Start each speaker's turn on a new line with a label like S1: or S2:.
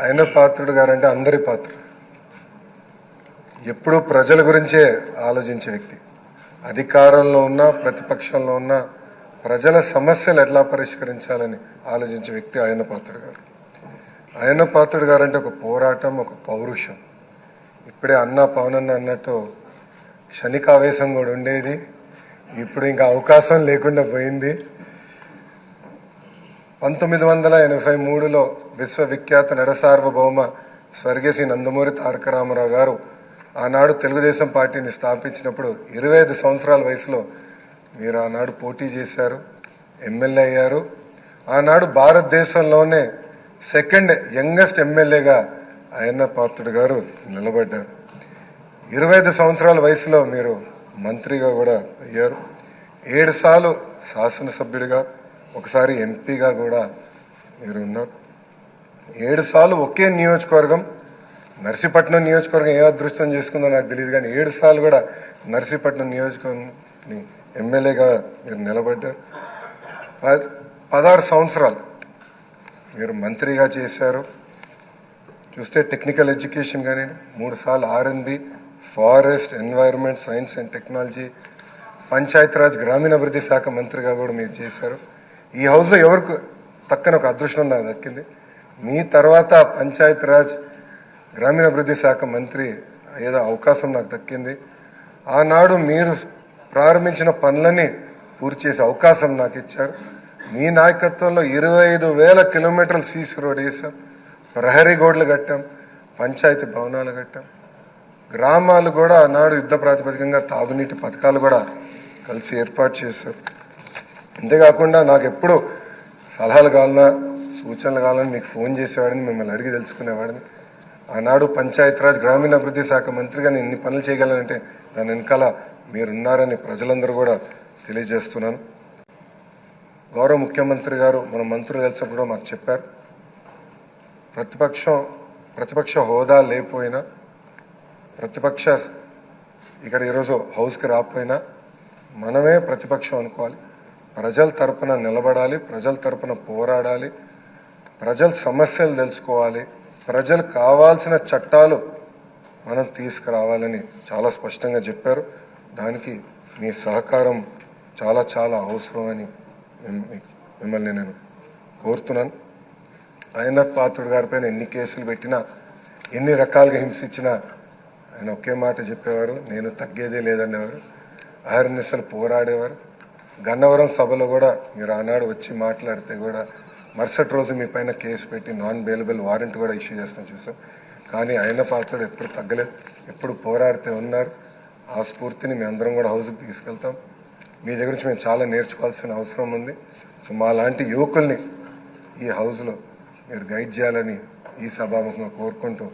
S1: ఆయన పాత్రుడు గారంటే అందరి పాత్రుడు. ఎప్పుడూ ప్రజల గురించే ఆలోచించే వ్యక్తి. అధికారంలో ఉన్న ప్రతిపక్షంలో ఉన్న ప్రజల సమస్యలు ఎట్లా పరిష్కరించాలని ఆలోచించే వ్యక్తి ఆయన పాత్రుడు గారు. ఆయన పాత్రుడు గారంటే ఒక పోరాటం ఒక పౌరుషం. ఇప్పుడే అన్న పవనన్న అన్నట్టు క్షణికావేశం కూడా ఉండేది. ఇప్పుడు ఇంకా అవకాశం లేకుండా పోయింది. పంతొమ్మిది వందల ఎనభై మూడులో విశ్వవిఖ్యాత నడసార్వభౌమ స్వర్గశ్రీ నందమూరి తారక రామారావు గారు ఆనాడు తెలుగుదేశం పార్టీని స్థాపించినప్పుడు ఇరవై ఐదు సంవత్సరాల వయసులో మీరు ఆనాడు పోటీ చేశారు ఎమ్మెల్యే అయ్యారు. ఆనాడు భారతదేశంలోనే సెకండ్ యంగెస్ట్ ఎమ్మెల్యేగా అయ్యన్న పాత్రుడు గారు నిలబడ్డారు. ఇరవై ఐదు సంవత్సరాల వయసులో మీరు మంత్రిగా కూడా అయ్యారు. ఏడు సార్లు శాసనసభ్యుడిగా ఒకసారి ఎంపీగా కూడా మీరు ఉన్నారు. ఏడు సార్లు ఒకే నియోజకవర్గం నర్సీపట్నం నియోజకవర్గం ఏ అదృష్టం చేసుకుందో నాకు తెలియదు కానీ ఏడు సార్లు కూడా నర్సీపట్నం నియోజకవర్గం ఎమ్మెల్యేగా మీరు నిలబడ్డారు. పదహారు సంవత్సరాలు మీరు మంత్రిగా చేశారు. చూస్తే టెక్నికల్ ఎడ్యుకేషన్ కానీ మూడు సార్లు RNB forest environment science and technology Panchayati Raj గ్రామీణాభివృద్ధి శాఖ మంత్రిగా కూడా మీరు చేశారు. ఈ హౌస్లో ఎవరికి తక్కన ఒక అదృష్టం నాకు దక్కింది. మీ తర్వాత పంచాయతీరాజ్ గ్రామీణాభివృద్ధి శాఖ మంత్రి ఏదో అవకాశం నాకు దక్కింది. ఆనాడు మీరు ప్రారంభించిన పనులని పూర్తి చేసే అవకాశం నాకు ఇచ్చారు. మీ నాయకత్వంలో ఇరవై ఐదు వేల కిలోమీటర్లు సీసీ రోడ్ వేసాం ప్రహరీ గోడలు కట్టాం. పంచాయతీ భవనాలు కట్టాం. గ్రామాలు కూడా ఆనాడు యుద్ధ ప్రాతిపదికంగా తాగునీటి పథకాలు కూడా కలిసి ఏర్పాటు చేశారు. అంతేకాకుండా నాకు ఎప్పుడు సలహాలు కావాలన్నా సూచనలు కావాలని మీకు ఫోన్ చేసేవాడిని మిమ్మల్ని అడిగి తెలుసుకునేవాడిని. ఆనాడు పంచాయతీరాజ్ గ్రామీణాభివృద్ధి శాఖ మంత్రిగా నేను ఇన్ని పనులు చేయగలనంటే దాని వెనకాల మీరున్నారని ప్రజలందరూ కూడా తెలియజేస్తున్నాను. గౌరవ ముఖ్యమంత్రి గారు మన మంత్రులు కలిసినప్పుడు కూడా మాకు చెప్పారు. ప్రతిపక్షం ప్రతిపక్ష హోదా లేకపోయినా ప్రతిపక్ష ఇక్కడ ఈరోజు హౌస్కి రాకపోయినా మనమే ప్రతిపక్షం అనుకోవాలి. ప్రజల తరపున నిలబడాలి ప్రజల తరపున పోరాడాలి ప్రజల సమస్యలు తెలుసుకోవాలి ప్రజలు కావాల్సిన చట్టాలు మనం తీసుకురావాలని చాలా స్పష్టంగా చెప్పారు. దానికి మీ సహకారం చాలా చాలా అవసరం అని మిమ్మల్ని నేను కోరుతున్నాను. ఆయన పాత్రుడు గారిపైన ఎన్ని కేసులు పెట్టినా ఎన్ని రకాలుగా హింసించినా ఆయన ఒకే మాట చెప్పేవారు నేను తగ్గేదే లేదనేవారు అహర్నిశలు పోరాడేవారు. గన్నవరం సభలో కూడా మీరు ఆనాడు వచ్చి మాట్లాడితే కూడా మరుసటి రోజు మీ పైన కేసు పెట్టి నాన్ బెయిలబుల్ వారెంట్ కూడా ఇష్యూ చేస్తాం చూసాం. కానీ ఆయన పాత్రుడు ఎప్పుడు తగ్గలేదు. ఎప్పుడు పోరాడితే ఉన్నారు. ఆ స్ఫూర్తిని మేమందరం అందరం కూడా హౌస్కి తీసుకెళ్తాం. మీ దగ్గర నుంచి మేము చాలా నేర్చుకోవాల్సిన అవసరం ఉంది. సో మా లాంటి యువకుల్ని ఈ హౌస్లో మీరు గైడ్ చేయాలని ఈ సభాముఖంగా కోరుకుంటూ